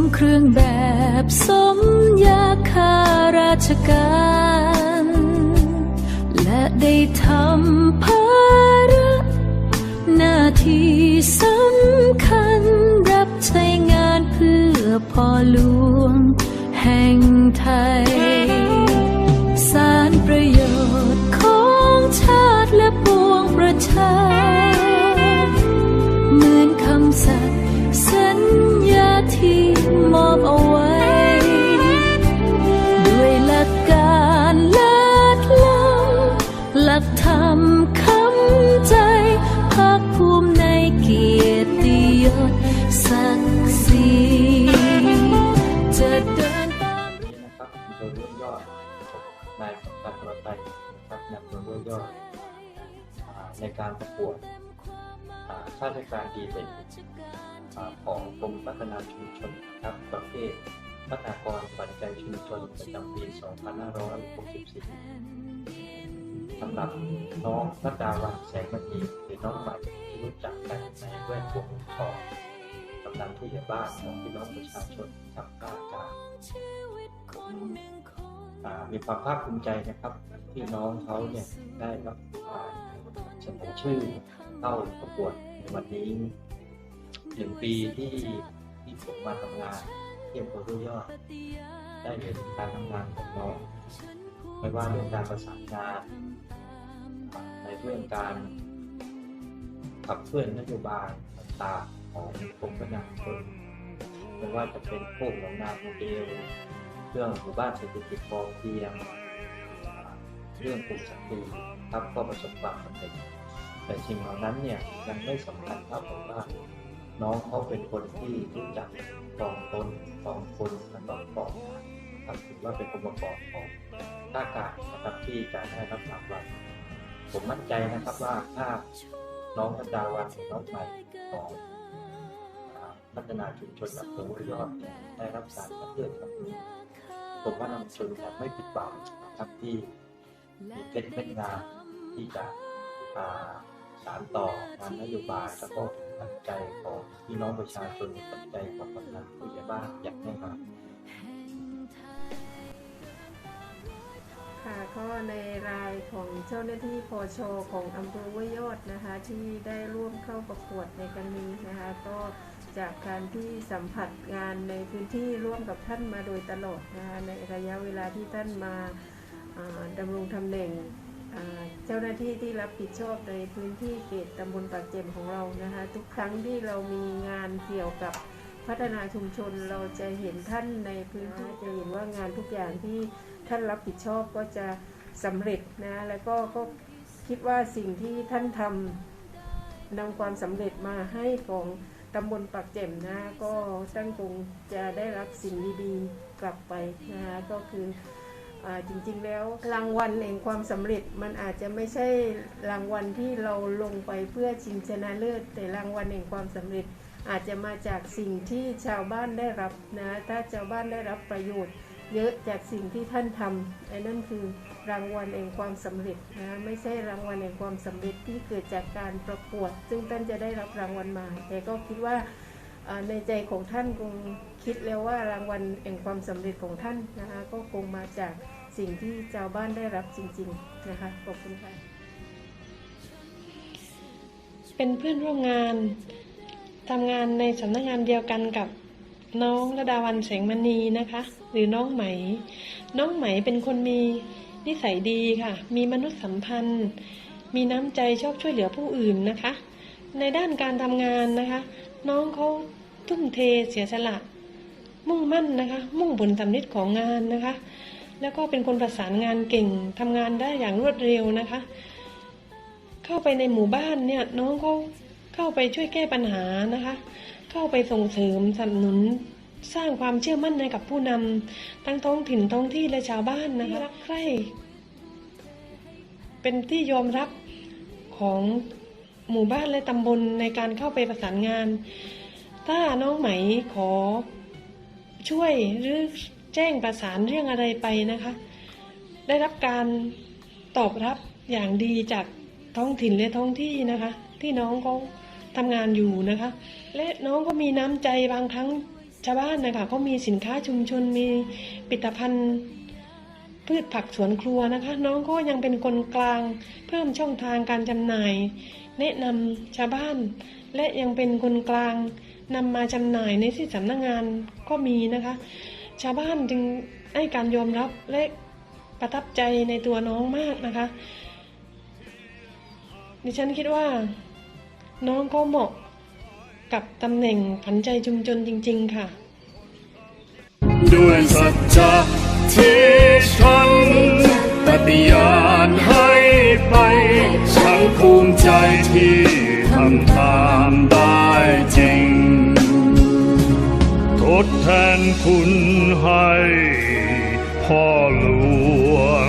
มเครื่องแบบสมยาคาราชการ และได้ทำภาระหน้าที่สำคัญรับใช้งานเพื่อพ่อหลวงแห่งไทย ลักธรรมคำใจภาคภูมิในเกียรติยศศักดิ์ศรีจะเดินตามนี้นะครับโดยรุ่นย่อนายสัมพันธ์ประไตนะครับนำโดยรุ่นย่ออ่าในการประกวดอ่าข้าราชการดีเด่นของกรมพัฒนาชุมชนครับประเภทพัฒนากรปัจจัยชุมชนประจำปี 2564 สำหรับน้องรัดาวันแสงมณีหรือน้องใหม่ที่รู้จักกันในแวดวงทองกำลังผู้ใหญ่บ้านของพี่น้องประชาชนกับข้าราชการมีความภาคภูมิใจนะครับ ที่น้องเขาเนี่ยได้รับการเสนอชื่อเข้าประกวดในวันนี้หนึ่งปีที่ที่ผมมาทำงานเที่อำเภอห้วยยอด ได้เห็นการทำงานของน้อง ไม่ว่าเรื่องการประสานงานในเรื่องการขับเคลื่อนนโยบายต่างๆของกรมพัฒนานไม่ว่าจะเป็นโคกหนองนาโมเดลเรื่องหมู่บ้านเศรษฐกิจพอเพียงเรื่องกลุ่มสตรีครับก็ประสบความสำเร็จแต่สิ่งเหล่านั้นเนี่ยยังไม่สำคัญเท่ากับว่าน้องเขาเป็นคนที่รู้จักกองตนกองคนและกองกองครับถือว่าเป็นองค์ประกอบของ หน้าการนะครับที่จะได้รับรางวัลผมมั่นใจนะครับว่าถ้าน้องพัดาวันน้องใหม่ของพัฒนาชุมชนแบบเพื่อยอดได้รับการคัดเลือกแบบนี้ผมว่าน้ำชนจะไม่ผิดหวังนะครับที่มีเพชรเม็ดงานที่จะอ่าสารต่องานนโยบายแล้วก็ปัจจัยของพี่น้องประชาชนปัจจัยของกำนันผู้ใหญ่บ้านอย่างแน่นอน ก็ในรายของเจ้าหน้าที่พอชอของอำเภอห้วยยอดนะคะ ที่ได้ร่วมเข้าประกวดในครั้งนี้นะคะ ก็จากการที่สัมผัสงานในพื้นที่ร่วมกับท่านมาโดยตลอดนะคะในระยะเวลาที่ท่านมาดำรงตำแหน่งเจ้าหน้าที่ที่รับผิดชอบในพื้นที่เขตตำบลปากเจมของเรานะคะ ทุกครั้งที่เรามีงานเกี่ยวกับ พัฒนาชุมชนเราจะเห็นท่านในพื้นที่จะเห็นว่างานทุกอย่างที่ท่านรับผิดชอบก็จะสำเร็จนะแล้วก็ก็คิดว่าสิ่งที่ท่านทำนำความสำเร็จมาให้ของตำบลปากเจ็มนะก็ท่านคงจะได้รับสิ่งดีๆกลับไปนะคะก็คืออจริงๆแล้วรางวัลแห่งความสำเร็จมันอาจจะไม่ใช่รางวัลที่เราลงไปเพื่อชิงชนะเลิศแต่รางวัลแห่งความสำเร็จ อาจจะมาจากสิ่งที่ชาวบ้านได้รับนะถ้าชาวบ้านได้รับประโยชน์ เยอะจากสิ่งที่ท่านทำไอ้นั่นคือรางวัลแห่งความสำเร็จนะไม่ใช่รางวัลแห่งความสำเร็จที่เกิดจากการประกวด ซึ่งท่านจะได้รับรางวัลมา แต่ก็คิดว่าในใจของท่านคงคิดแล้วว่ารางวัลแห่งความสำเร็จของท่านนะคะก็คงมาจากสิ่งที่ชาวบ้านได้รับจริงๆนะคะขอบคุณค่ะเป็นเพื่อนร่วมงาน ทำงานในสำนักงานเดียวกันกับน้องระดาวันแสงมณีนะคะ หรือน้องไหม น้องไหมเป็นคนมีนิสัยดีค่ะ มีมนุษยสัมพันธ์ มีน้ำใจชอบช่วยเหลือผู้อื่นนะคะ ในด้านการทำงานนะคะ น้องเขาทุ่มเทเสียสละ มุ่งมั่นนะคะ มุ่งผลสำเร็จของงานนะคะ แล้วก็เป็นคนประสานงานเก่งทำงานได้อย่างรวดเร็วนะคะ เขเข้าไปในหมู่บ้านเนี่ยน้องเขา เข้าไปช่วยแก้ปัญหานะคะ เข้าไปส่งเสริมสนับสนุนสร้างความเชื่อมั่นให้กับผู้นำทั้งท้องถิ่นท้องที่และชาวบ้านนะคะรักใคร่เป็นที่ยอมรับของหมู่บ้านและตำบลในการเข้าไปประสานงาน ถ้าน้องไหมขอช่วยหรือแจ้งประสานเรื่องอะไรไปนะคะ ได้รับการตอบรับอย่างดีจากท้องถิ่นและท้องที่นะคะ ที่น้องเขา ทำงานอยู่นะคะ และน้องก็มีน้ำใจบางครั้งชาวบ้านนะคะเขามีสินค้าชุมชนมีผลิตภัณฑ์พืชผักสวนครัวนะคะ น้องก็ยังเป็นคนกลาง เพิ่มช่องทางการจำหน่าย แนะนำชาวบ้าน และยังเป็นคนกลางนำมาจำหน่ายในที่สำนักงานก็มีนะคะ ชาวบ้านจึงให้การยอมรับและประทับใจในตัวน้องมากนะคะ ดิฉันคิดว่า น้องก็เหมาะกับตำแหน่งผันใจชุมชนจริง ๆ ค่ะ ด้วยสัจจะที่ฉันปฏิญาณให้ไปฉันภูมิใจที่ทำตามได้จริง ทดแทนคุณให้พ่อหลวง